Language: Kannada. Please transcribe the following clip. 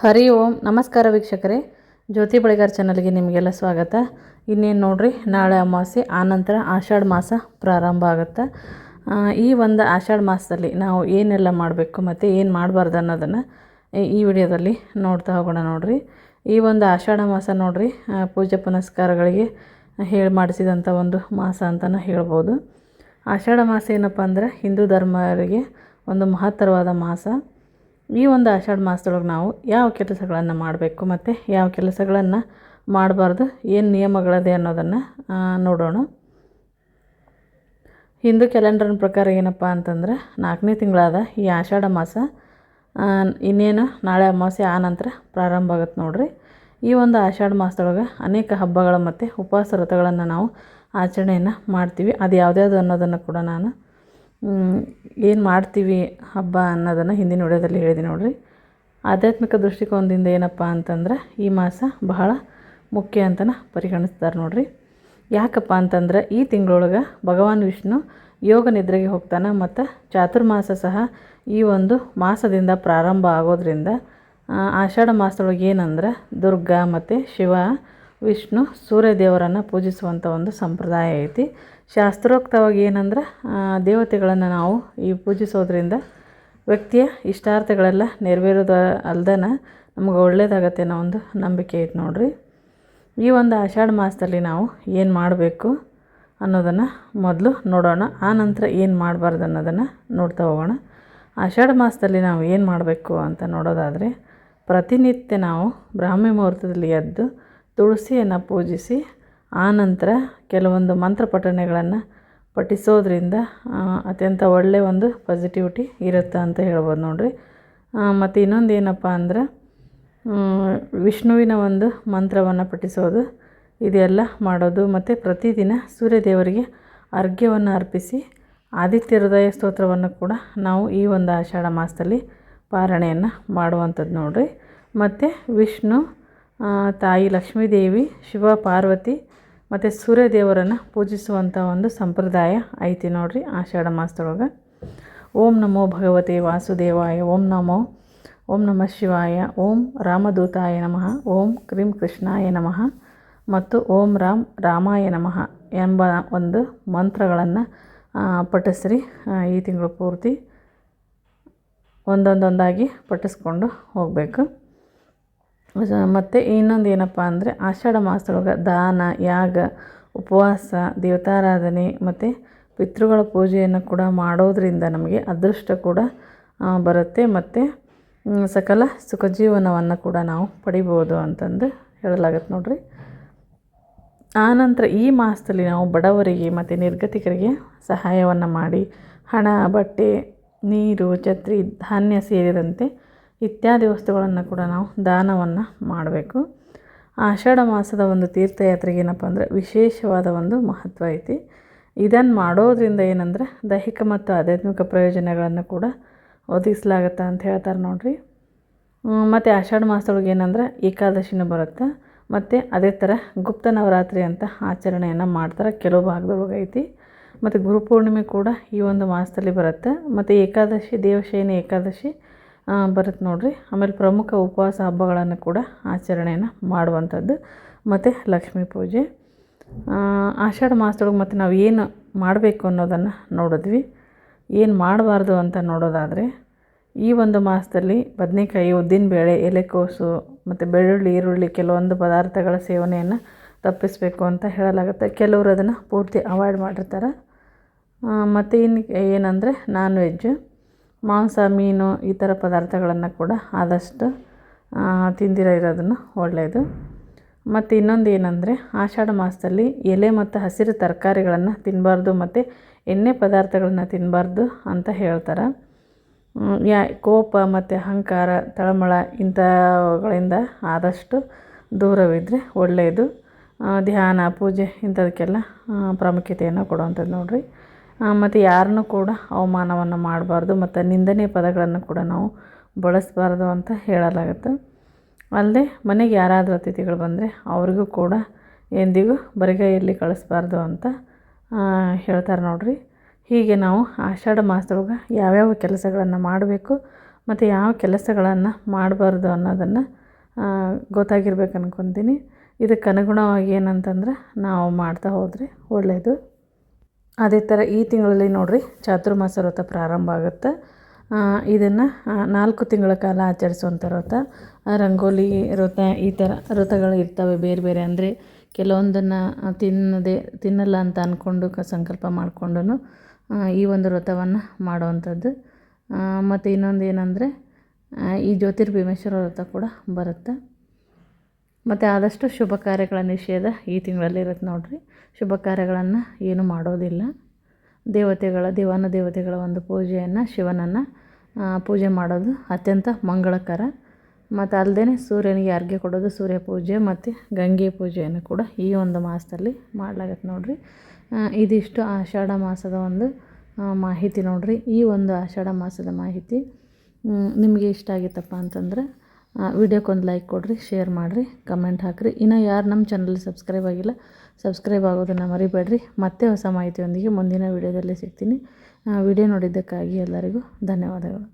ಹರಿ ಓಂ. ನಮಸ್ಕಾರ ವೀಕ್ಷಕರೇ. ಜ್ಯೋತಿ ಬಳಿಗಾರ್ ಚಾನಲ್ಗೆ ನಿಮಗೆಲ್ಲ ಸ್ವಾಗತ. ಇನ್ನೇನು ನೋಡ್ರಿ, ನಾಳೆ ಅಮಾವಾಸ್ಯೆ ಆನಂತರ ಆಷಾಢ ಮಾಸ ಪ್ರಾರಂಭ ಆಗುತ್ತೆ? ಈ ಒಂದು ಆಷಾಢ ಮಾಸದಲ್ಲಿ ನಾವು ಏನೆಲ್ಲ ಮಾಡಬೇಕು ಮತ್ತು ಏನು ಮಾಡಬಾರ್ದು ಅನ್ನೋದನ್ನು ಈ- ವಿಡಿಯೋದಲ್ಲಿ ನೋಡ್ತಾ ಹೋಗೋಣ ನೋಡ್ರಿ. ಈ ಒಂದು ಆಷಾಢ ಮಾಸ ನೋಡ್ರಿ ಪೂಜೆ ಪುನಸ್ಕಾರಗಳಿಗೆ ಹೇಳಿ ಮಾಡಿಸಿದಂಥ ಒಂದು ಮಾಸ ಅಂತಲೂ ಹೇಳ್ಬೋದು. ಆಷಾಢ ಮಾಸ ಏನಪ್ಪ ಅಂದ್ರೆ ಹಿಂದೂ ಧರ್ಮರಿಗೆ ಒಂದು ಮಹತ್ತರವಾದ ಮಾಸ. ಈ ಒಂದು ಆಷಾಢ ಮಾಸದೊಳಗೆ ನಾವು ಯಾವ ಕೆಲಸಗಳನ್ನು ಮಾಡಬೇಕು ಮತ್ತು ಯಾವ ಕೆಲಸಗಳನ್ನು ಮಾಡಬಾರ್ದು, ಏನು ನಿಯಮಗಳಿದೆ ಅನ್ನೋದನ್ನು ನೋಡೋಣ. ಹಿಂದೂ ಕ್ಯಾಲೆಂಡರ್ನ ಪ್ರಕಾರ ಏನಪ್ಪ ಅಂತಂದ್ರೆ ನಾಲ್ಕನೇ ತಿಂಗಳಾದ ಈ ಆಷಾಢ ಮಾಸ ಇನ್ನೇನು ನಾಳೆ ಅಮಾವಾಸ್ಯೆ ಆ ನಂತರ ಪ್ರಾರಂಭ ಆಗುತ್ತೆ ನೋಡಿರಿ. ಈ ಒಂದು ಆಷಾಢ ಮಾಸದೊಳಗೆ ಅನೇಕ ಹಬ್ಬಗಳ ಮತ್ತು ಉಪವಾಸ ವ್ರತಗಳನ್ನು ನಾವು ಆಚರಣೆಯನ್ನು ಮಾಡ್ತೀವಿ. ಅದು ಯಾವುದ್ಯಾವುದು ಅನ್ನೋದನ್ನು ಕೂಡ ನಾನು ಏನು ಮಾಡ್ತೀವಿ ಹಬ್ಬ ಅನ್ನೋದನ್ನು ಹಿಂದಿನ ವಿಡಿಯೋದಲ್ಲಿ ಹೇಳಿದೆ ನೋಡಿರಿ. ಆಧ್ಯಾತ್ಮಿಕ ದೃಷ್ಟಿಕೋನದಿಂದ ಏನಪ್ಪ ಅಂತಂದ್ರೆ ಈ ಮಾಸ ಬಹಳ ಮುಖ್ಯ ಅಂತನ ಪರಿಗಣಿಸ್ತಾರೆ ನೋಡಿರಿ. ಯಾಕಪ್ಪ ಅಂತಂದ್ರೆ ಈ ತಿಂಗಳೊಳಗೆ ಭಗವಾನ್ ವಿಷ್ಣು ಯೋಗ ನಿದ್ರೆಗೆ ಹೋಗ್ತಾನೆ ಮತ್ತು ಚಾತುರ್ಮಾಸ ಸಹ ಈ ಒಂದು ಮಾಸದಿಂದ ಪ್ರಾರಂಭ ಆಗೋದ್ರಿಂದ ಆಷಾಢ ಮಾಸದೊಳಗೆ ಏನಂದ್ರೆ ದುರ್ಗಾ ಮತ್ತು ಶಿವ ವಿಷ್ಣು ಸೂರ್ಯ ದೇವರನ್ನು ಪೂಜಿಸುವಂಥ ಒಂದು ಸಂಪ್ರದಾಯ ಐತಿ. ಶಾಸ್ತ್ರೋಕ್ತವಾಗಿ ಏನಂದ್ರೆ ದೇವತೆಗಳನ್ನು ನಾವು ಈ ಪೂಜಿಸೋದ್ರಿಂದ ವ್ಯಕ್ತಿಯ ಇಷ್ಟಾರ್ಥಗಳೆಲ್ಲ ನೆರವೇರೋದ ಅಲ್ದನ ನಮಗೆ ಒಳ್ಳೆಯದಾಗತ್ತೆ ಅನ್ನೋ ಒಂದು ನಂಬಿಕೆ ಐತೆ ನೋಡಿರಿ. ಈ ಒಂದು ಆಷಾಢ ಮಾಸದಲ್ಲಿ ನಾವು ಏನು ಮಾಡಬೇಕು ಅನ್ನೋದನ್ನು ಮೊದಲು ನೋಡೋಣ. ಆ ನಂತರ ಏನು ಮಾಡಬಾರ್ದು ಅನ್ನೋದನ್ನು ನೋಡ್ತಾ ಹೋಗೋಣ. ಆಷಾಢ ಮಾಸದಲ್ಲಿ ನಾವು ಏನು ಮಾಡಬೇಕು ಅಂತ ನೋಡೋದಾದರೆ, ಪ್ರತಿನಿತ್ಯ ನಾವು ಬ್ರಾಹ್ಮಿ ಮುಹೂರ್ತದಲ್ಲಿ ಎದ್ದು ತುಳಸಿಯನ್ನು ಪೂಜಿಸಿ ಆ ನಂತರ ಕೆಲವೊಂದು ಮಂತ್ರ ಪಠಣೆಗಳನ್ನು ಪಠಿಸೋದ್ರಿಂದ ಅತ್ಯಂತ ಒಳ್ಳೆಯ ಒಂದು ಪಾಸಿಟಿವಿಟಿ ಇರುತ್ತೆ ಅಂತ ಹೇಳ್ಬೋದು ನೋಡಿರಿ. ಮತ್ತು ಇನ್ನೊಂದು ಏನಪ್ಪ ಅಂದ್ರೆ ವಿಷ್ಣುವಿನ ಒಂದು ಮಂತ್ರವನ್ನು ಪಠಿಸೋದು. ಇದೆಲ್ಲ ಮಾಡೋದು ಮತ್ತು ಪ್ರತಿದಿನ ಸೂರ್ಯದೇವರಿಗೆ ಅರ್ಘ್ಯವನ್ನು ಅರ್ಪಿಸಿ ಆದಿತ್ಯ ಹೃದಯ ಸ್ತೋತ್ರವನ್ನು ಕೂಡ ನಾವು ಈ ಒಂದು ಆಷಾಢ ಮಾಸದಲ್ಲಿ ಪಾರಣೆಯನ್ನು ಮಾಡುವಂಥದ್ದು ನೋಡಿರಿ. ಮತ್ತು ವಿಷ್ಣು ತಾಯಿ ಲಕ್ಷ್ಮೀದೇವಿ, ಶಿವ, ಪಾರ್ವತಿ ಮತ್ತು ಸೂರ್ಯದೇವರನ್ನು ಪೂಜಿಸುವಂಥ ಒಂದು ಸಂಪ್ರದಾಯ ಐತಿ ನೋಡ್ರಿ ಆಷಾಢ ಮಾಸದೊಳಗೆ. ಓಂ ನಮೋ ಭಗವತೆ ವಾಸುದೇವಾಯ, ಓಂ ನಮೋ, ಓಂ ನಮಃ ಶಿವಾಯ, ಓಂ ರಾಮದೂತಾಯ ನಮಃ, ಓಂ ಕ್ರೀಂ ಕೃಷ್ಣಾಯ ನಮಃ ಮತ್ತು ಓಂ ರಾಮ್ ರಾಮಾಯ ನಮಃ ಎಂಬ ಒಂದು ಮಂತ್ರಗಳನ್ನು ಪಠಿಸ್ರಿ ಈ ತಿಂಗಳು ಪೂರ್ತಿ ಒಂದೊಂದೊಂದಾಗಿ ಪಠಿಸ್ಕೊಂಡು ಹೋಗಬೇಕು. ಮತ್ತು ಇನ್ನೊಂದು ಏನಪ್ಪ ಅಂದರೆ ಆಷಾಢ ಮಾಸದೊಳಗೆ ದಾನ, ಯಾಗ, ಉಪವಾಸ, ದೇವತಾರಾಧನೆ, ಮತ್ತು ಪಿತೃಗಳ ಪೂಜೆಯನ್ನು ಕೂಡ ಮಾಡೋದರಿಂದ ನಮಗೆ ಅದೃಷ್ಟ ಕೂಡ ಬರುತ್ತೆ. ಮತ್ತು ಸಕಲ ಸುಖ ಜೀವನವನ್ನು ಕೂಡ ನಾವು ಪಡಿಬೋದು ಅಂತಂದು ಹೇಳಲಾಗತ್ತೆ ನೋಡ್ರಿ. ಆನಂತರ ಈ ಮಾಸದಲ್ಲಿ ನಾವು ಬಡವರಿಗೆ ಮತ್ತು ನಿರ್ಗತಿಕರಿಗೆ ಸಹಾಯವನ್ನು ಮಾಡಿ, ಹಣ, ಬಟ್ಟೆ, ನೀರು, ಛತ್ರಿ, ಧಾನ್ಯ ಸೇರಿದಂತೆ ಇತ್ಯಾದಿ ವಸ್ತುಗಳನ್ನು ಕೂಡ ನಾವು ದಾನವನ್ನು ಮಾಡಬೇಕು. ಆಷಾಢ ಮಾಸದ ಒಂದು ತೀರ್ಥಯಾತ್ರೆಗೆ ಏನಪ್ಪ ಅಂದರೆ ವಿಶೇಷವಾದ ಒಂದು ಮಹತ್ವ ಐತಿ. ಇದನ್ನು ಮಾಡೋದ್ರಿಂದ ಏನಂದ್ರೆ ದೈಹಿಕ ಮತ್ತು ಆಧ್ಯಾತ್ಮಿಕ ಪ್ರಯೋಜನಗಳನ್ನು ಕೂಡ ಒದಗಿಸಲಾಗತ್ತೆ ಅಂತ ಹೇಳ್ತಾರೆ ನೋಡಿರಿ. ಮತ್ತು ಆಷಾಢ ಮಾಸದೊಳಗೆ ಏನಂದ್ರೆ ಏಕಾದಶಿನೂ ಬರುತ್ತೆ. ಮತ್ತು ಅದೇ ಥರ ಗುಪ್ತ ನವರಾತ್ರಿ ಅಂತ ಆಚರಣೆಯನ್ನು ಮಾಡ್ತಾರೆ ಕೆಲವು ಭಾಗದೊಳಗೆ ಐತಿ. ಮತ್ತು ಗುರುಪೂರ್ಣಿಮೆ ಕೂಡ ಈ ಒಂದು ಮಾಸದಲ್ಲಿ ಬರುತ್ತೆ. ಮತ್ತು ಏಕಾದಶಿ, ದೇವಶಯನ ಏಕಾದಶಿ ಬರುತ್ತೆ ನೋಡಿರಿ. ಆಮೇಲೆ ಪ್ರಮುಖ ಉಪವಾಸ ಹಬ್ಬಗಳನ್ನು ಕೂಡ ಆಚರಣೆಯನ್ನು ಮಾಡುವಂಥದ್ದು ಮತ್ತು ಲಕ್ಷ್ಮೀ ಪೂಜೆ. ಆಷಾಢ ಮಾಸದೊಳಗೆ ಮತ್ತು ನಾವು ಏನು ಮಾಡಬೇಕು ಅನ್ನೋದನ್ನು ನೋಡಿದ್ವಿ. ಏನು ಮಾಡಬಾರ್ದು ಅಂತ ನೋಡೋದಾದರೆ, ಈ ಒಂದು ಮಾಸದಲ್ಲಿ ಬದನೆಕಾಯಿ ಉದ್ದಿನಬೇಳೆ ಎಲೆಕೋಸು ಮತ್ತು ಬೆಳ್ಳುಳ್ಳಿ, ಈರುಳ್ಳಿ ಕೆಲವೊಂದು ಪದಾರ್ಥಗಳ ಸೇವನೆಯನ್ನು ತಪ್ಪಿಸಬೇಕು ಅಂತ ಹೇಳಲಾಗುತ್ತೆ. ಕೆಲವರು ಅದನ್ನು ಪೂರ್ತಿ ಅವಾಯ್ಡ್ ಮಾಡಿರ್ತಾರೆ. ಮತ್ತು ಇನ್ನು ಏನಂದರೆ ನಾನ್ ವೆಜ್ ಮಾಂಸ, ಮೀನು ಈ ಥರ ಪದಾರ್ಥಗಳನ್ನು ಕೂಡ ಆದಷ್ಟು ತಿಂದಿರೋ ಇರೋದನ್ನು ಒಳ್ಳೆಯದು. ಮತ್ತು ಇನ್ನೊಂದು ಏನಂದರೆ, ಆಷಾಢ ಮಾಸದಲ್ಲಿ ಎಲೆ ಮತ್ತು ಹಸಿರು ತರಕಾರಿಗಳನ್ನು ತಿನ್ನಬಾರ್ದು ಮತ್ತು ಎಣ್ಣೆ ಪದಾರ್ಥಗಳನ್ನ ತಿನ್ನಬಾರ್ದು ಅಂತ ಹೇಳ್ತಾರೆ. ಯಾ, ಕೋಪ ಮತ್ತು ಅಹಂಕಾರ, ತಳಮಳ ಇಂಥವುಗಳಿಂದ ಆದಷ್ಟು ದೂರವಿದ್ದರೆ ಒಳ್ಳೆಯದು. ಧ್ಯಾನ, ಪೂಜೆ ಇಂಥದಕ್ಕೆಲ್ಲ ಪ್ರಾಮುಖ್ಯತೆಯನ್ನು ಕೊಡುವಂಥದ್ದು ನೋಡ್ರಿ. ಮತ್ತು ಯಾರನ್ನು ಕೂಡ ಅವಮಾನವನ್ನು ಮಾಡಬಾರ್ದು ಮತ್ತು ನಿಂದನೆ ಪದಗಳನ್ನು ಕೂಡ ನಾವು ಬಳಸಬಾರ್ದು ಅಂತ ಹೇಳಲಾಗುತ್ತೆ. ಅಲ್ಲದೆ ಮನೆಗೆ ಯಾರಾದರೂ ಅತಿಥಿಗಳು ಬಂದರೆ ಅವ್ರಿಗೂ ಕೂಡ ಎಂದಿಗೂ ಬರಿಗೈಯಲ್ಲಿ ಕಳಿಸ್ಬಾರ್ದು ಅಂತ ಹೇಳ್ತಾರೆ ನೋಡಿರಿ. ಹೀಗೆ ನಾವು ಆಷಾಢ ಮಾಸದೊಳಗೆ ಯಾವ್ಯಾವ ಕೆಲಸಗಳನ್ನು ಮಾಡಬೇಕು ಮತ್ತು ಯಾವ ಕೆಲಸಗಳನ್ನು ಮಾಡಬಾರ್ದು ಅನ್ನೋದನ್ನು ಗೊತ್ತಾಗಿರ್ಬೇಕು ಅನ್ಕೊತೀನಿ ಇದಕ್ಕೆ ಅನುಗುಣವಾಗಿ ಏನಂತಂದ್ರೆ ನಾವು ಮಾಡ್ತಾ ಹೋದರೆ ಒಳ್ಳೆಯದು ಅದೇ ಥರ ಈ ತಿಂಗಳಲ್ಲಿ ನೋಡಿರಿ ಚಾತುರ್ಮಾಸ ವ್ರತ ಪ್ರಾರಂಭ ಆಗುತ್ತೆ. ಇದನ್ನು ನಾಲ್ಕು ತಿಂಗಳ ಕಾಲ ಆಚರಿಸುವಂಥ ವ್ರತ ರಂಗೋಲಿ ವ್ರತ, ಈ ಥರ ವ್ರತಗಳು ಇರ್ತವೆ ಬೇರೆ ಬೇರೆ. ಅಂದರೆ ಕೆಲವೊಂದನ್ನು ತಿನ್ನದೆ, ತಿನ್ನಲ್ಲ ಅಂತ ಅಂದ್ಕೊಂಡು ಕ, ಸಂಕಲ್ಪ ಮಾಡಿಕೊಂಡು ಈ ಒಂದು ವ್ರತವನ್ನು ಮಾಡುವಂಥದ್ದು. ಮತ್ತು ಇನ್ನೊಂದು ಏನಂದರೆ ಈ ಜ್ಯೋತಿರ್ಭೀಮೇಶ್ವರ ವ್ರತ ಕೂಡ ಬರುತ್ತೆ. ಮತ್ತು ಆದಷ್ಟು ಶುಭ ಕಾರ್ಯಗಳ ನಿಷೇಧ ಈ ತಿಂಗಳಲ್ಲಿ ಇರುತ್ತೆ ನೋಡಿರಿ. ಶುಭ ಕಾರ್ಯಗಳನ್ನು ಏನು ಮಾಡೋದಿಲ್ಲ. ದೇವತೆಗಳ, ದೇವಾನ ದೇವತೆಗಳ ಒಂದು ಪೂಜೆಯನ್ನು ಶಿವನನ್ನು ಪೂಜೆ ಮಾಡೋದು ಅತ್ಯಂತ ಮಂಗಳಕರ. ಮತ್ತು ಅಲ್ಲದೆ ಸೂರ್ಯನಿಗೆ ಅರ್ಘ್ಯ ಕೊಡೋದು ಸೂರ್ಯ ಪೂಜೆ ಮತ್ತು ಗಂಗೆ ಪೂಜೆಯನ್ನು ಕೂಡ ಈ ಒಂದು ಮಾಸದಲ್ಲಿ ಮಾಡ್ಲಾಗತ್ತೆ ನೋಡಿರಿ. ಇದಿಷ್ಟು ಆಷಾಢ ಮಾಸದ ಒಂದು ಮಾಹಿತಿ ನೋಡಿರಿ. ಈ ಒಂದು ಆಷಾಢ ಮಾಸದ ಮಾಹಿತಿ ನಿಮಗೆ ಇಷ್ಟ ಆಗಿತ್ತಪ್ಪ ಅಂತಂದ್ರೆ ವಿಡಿಯೋಕ್ಕೊಂದು ಲೈಕ್ ಕೊಡಿರಿ, ಶೇರ್ ಮಾಡಿರಿ, ಕಮೆಂಟ್ ಹಾಕಿರಿ. ಇನ್ನು ಯಾರು ನಮ್ಮ ಚಾನಲ್ ಸಬ್ಸ್ಕ್ರೈಬ್ ಆಗಿಲ್ಲ ಸಬ್ಸ್ಕ್ರೈಬ್ ಆಗೋದನ್ನು ಮರಿಬೇಡ್ರಿ. ಮತ್ತೆ ಹೊಸ ಮಾಹಿತಿಯೊಂದಿಗೆ ಮುಂದಿನ ವಿಡಿಯೋದಲ್ಲಿ ಸಿಗ್ತೀನಿ. ವಿಡಿಯೋ ನೋಡಿದ್ದಕ್ಕಾಗಿ ಎಲ್ಲರಿಗೂ ಧನ್ಯವಾದಗಳು.